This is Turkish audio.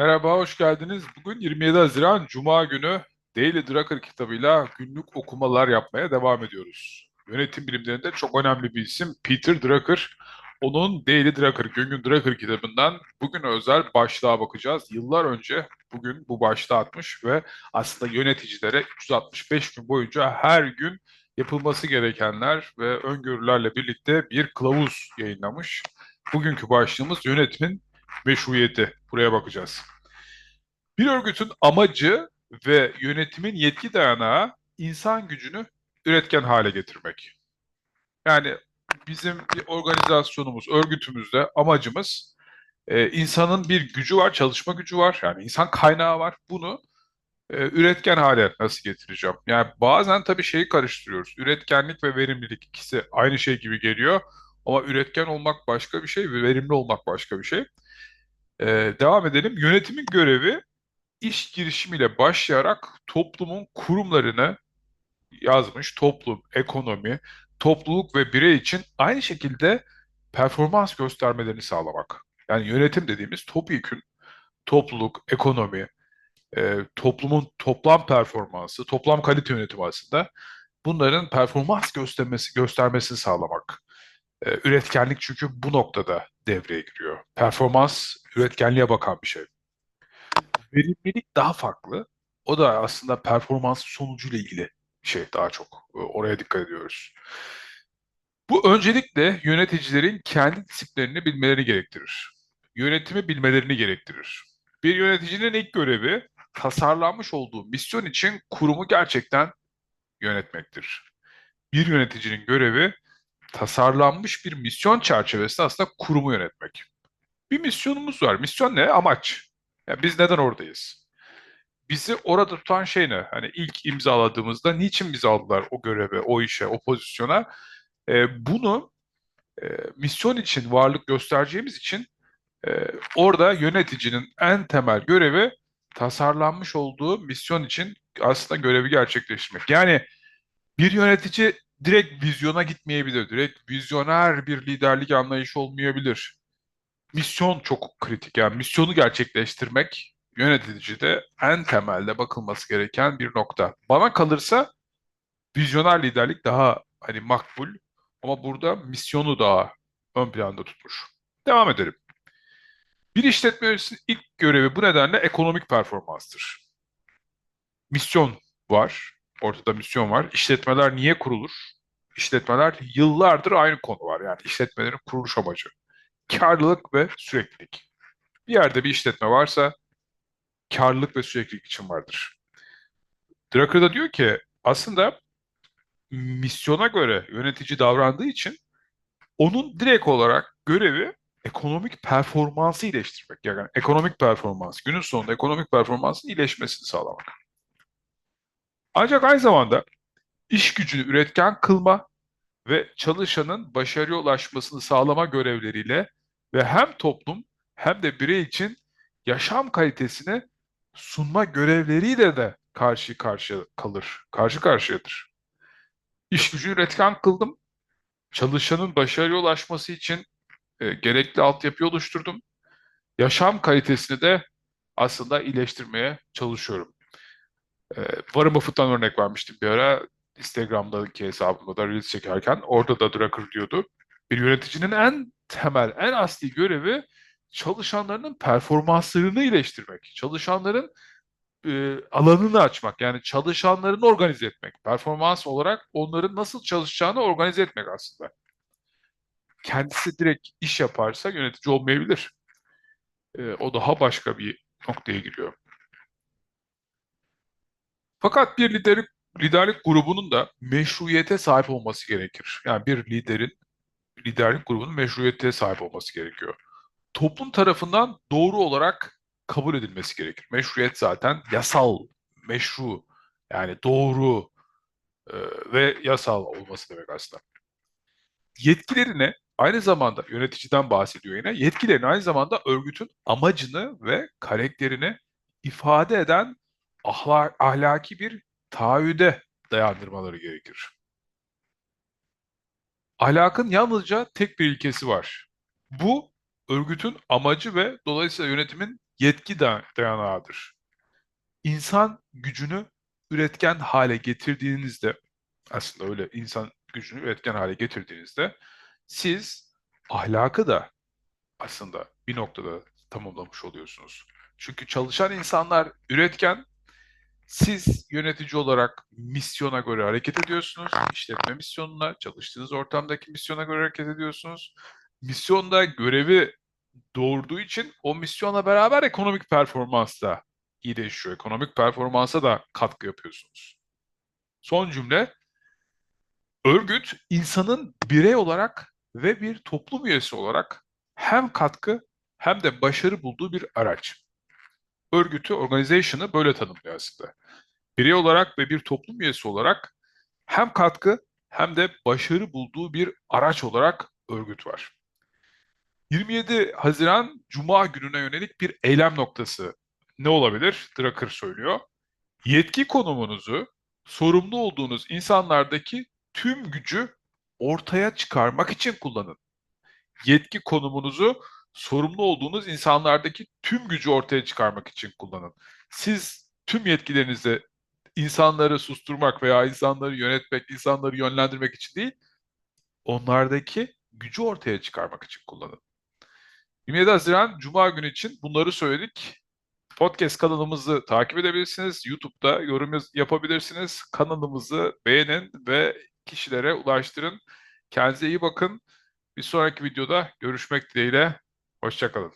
Merhaba, hoş geldiniz. Bugün 27 Haziran Cuma günü Daily Drucker kitabıyla günlük okumalar yapmaya devam ediyoruz. Yönetim bilimlerinde çok önemli bir isim Peter Drucker. Onun Daily Drucker, Gün Drucker kitabından bugün özel başlığa bakacağız. Yıllar önce bugün bu başlığı atmış ve aslında yöneticilere 365 gün boyunca her gün yapılması gerekenler ve öngörülerle birlikte bir kılavuz yayınlamış. Bugünkü başlığımız yönetimin meşruiyeti. Buraya bakacağız. Bir örgütün amacı ve yönetimin yetki dayanağı insan gücünü üretken hale getirmek. Yani bizim organizasyonumuz, örgütümüzde amacımız e, insanın bir gücü var, çalışma gücü var. Yani insan kaynağı var. Bunu e, üretken hale nasıl getireceğim? Yani bazen tabii şeyi karıştırıyoruz. Üretkenlik ve verimlilik ikisi aynı şey gibi geliyor. Ama üretken olmak başka bir şey ve verimli olmak başka bir şey. Ee, devam edelim. Yönetimin görevi iş girişimiyle başlayarak toplumun kurumlarını yazmış. Toplum, ekonomi, topluluk ve birey için aynı şekilde performans göstermelerini sağlamak. Yani yönetim dediğimiz topyekün topluluk, ekonomi, e, toplumun toplam performansı, toplam kalite yönetimi aslında bunların performans göstermesi göstermesini sağlamak. E, üretkenlik çünkü bu noktada devreye giriyor. Performans üretkenliğe bakan bir şey. Verimlilik daha farklı. O da aslında performans sonucuyla ilgili bir şey daha çok. E, Oraya dikkat ediyoruz. Bu öncelikle yöneticilerin kendi disiplinlerini bilmeleri gerektirir. Yönetimi bilmelerini gerektirir. Bir yöneticinin ilk görevi tasarlanmış olduğu misyon için kurumu gerçekten yönetmektir. Bir yöneticinin görevi tasarlanmış bir misyon çerçevesinde aslında kurumu yönetmek. Bir misyonumuz var. Misyon ne? Amaç. Yani biz neden oradayız? Bizi orada tutan şey ne? Hani ilk imzaladığımızda niçin bizi aldılar o göreve, o işe, o pozisyona? Ee, bunu e, misyon için varlık göstereceğimiz için e, orada yöneticinin en temel görevi tasarlanmış olduğu misyon için aslında görevi gerçekleştirmek. Yani bir yönetici direkt vizyona gitmeyebilir. Direkt vizyoner bir liderlik anlayışı olmayabilir. Misyon çok kritik. Yani misyonu gerçekleştirmek yöneticide en temelde bakılması gereken bir nokta. Bana kalırsa vizyoner liderlik daha hani makbul ama burada misyonu daha ön planda tutmuş. Devam edelim. Bir işletme yöneticisinin ilk görevi bu nedenle ekonomik performanstır. Misyon var. Ortada misyon var. İşletmeler niye kurulur? İşletmeler yıllardır aynı konu var. Yani işletmelerin kuruluş amacı. Karlılık ve süreklilik. Bir yerde bir işletme varsa karlılık ve süreklilik için vardır. Drucker da diyor ki aslında misyona göre yönetici davrandığı için onun direkt olarak görevi ekonomik performansı iyileştirmek. Yani ekonomik performans, günün sonunda ekonomik performansın iyileşmesini sağlamak. Ancak aynı zamanda iş gücünü üretken kılma ve çalışanın başarıya ulaşmasını sağlama görevleriyle ve hem toplum hem de birey için yaşam kalitesini sunma görevleriyle de karşı karşıya kalır, karşı karşıyadır. İş gücü üretken kıldım. Çalışanın başarıya ulaşması için e, gerekli altyapıyı oluşturdum. Yaşam kalitesini de aslında iyileştirmeye çalışıyorum. E, Warren Buffett'tan örnek vermiştim bir ara. Instagram'daki hesabımda da Reels çekerken orada da Drucker diyordu. Bir yöneticinin en temel, en asli görevi çalışanlarının performanslarını iyileştirmek. Çalışanların e, alanını açmak. Yani çalışanlarını organize etmek. Performans olarak onların nasıl çalışacağını organize etmek aslında. Kendisi direkt iş yaparsa yönetici olmayabilir. E, o daha başka bir noktaya giriyor. Fakat bir liderlik, liderlik grubunun da meşruiyete sahip olması gerekir. Yani bir liderin liderlik grubunun meşruiyete sahip olması gerekiyor. Toplum tarafından doğru olarak kabul edilmesi gerekir. Meşruiyet zaten yasal, meşru, yani doğru e, ve yasal olması demek aslında. Yetkilerini aynı zamanda yöneticiden bahsediyor yine. Yetkilerini aynı zamanda örgütün amacını ve karakterini ifade eden ahlak, ahlaki bir taahhüde dayandırmaları gerekir. Ahlakın yalnızca tek bir ilkesi var. Bu örgütün amacı ve dolayısıyla yönetimin yetki da- dayanağıdır. İnsan gücünü üretken hale getirdiğinizde, aslında öyle insan gücünü üretken hale getirdiğinizde siz ahlakı da aslında bir noktada tamamlamış oluyorsunuz. Çünkü çalışan insanlar üretken, siz yönetici olarak misyona göre hareket ediyorsunuz. İşletme misyonuna, çalıştığınız ortamdaki misyona göre hareket ediyorsunuz. Misyonda görevi doğurduğu için o misyonla beraber ekonomik performans da iyileşiyor. Ekonomik performansa da katkı yapıyorsunuz. Son cümle, örgüt insanın birey olarak ve bir toplum üyesi olarak hem katkı hem de başarı bulduğu bir araç. Örgütü, organization'ı böyle tanımlıyor aslında. Birey olarak ve bir toplum üyesi olarak hem katkı hem de başarı bulduğu bir araç olarak örgüt var. 27 Haziran Cuma gününe yönelik bir eylem noktası ne olabilir? Drucker söylüyor. Yetki konumunuzu sorumlu olduğunuz insanlardaki tüm gücü ortaya çıkarmak için kullanın. Yetki konumunuzu sorumlu olduğunuz insanlardaki tüm gücü ortaya çıkarmak için kullanın. Siz tüm yetkilerinizi insanları susturmak veya insanları yönetmek, insanları yönlendirmek için değil, onlardaki gücü ortaya çıkarmak için kullanın. 27 Haziran Cuma günü için bunları söyledik. Podcast kanalımızı takip edebilirsiniz. YouTube'da yorum yapabilirsiniz. Kanalımızı beğenin ve kişilere ulaştırın. Kendinize iyi bakın. Bir sonraki videoda görüşmek dileğiyle. Hoşçakalın.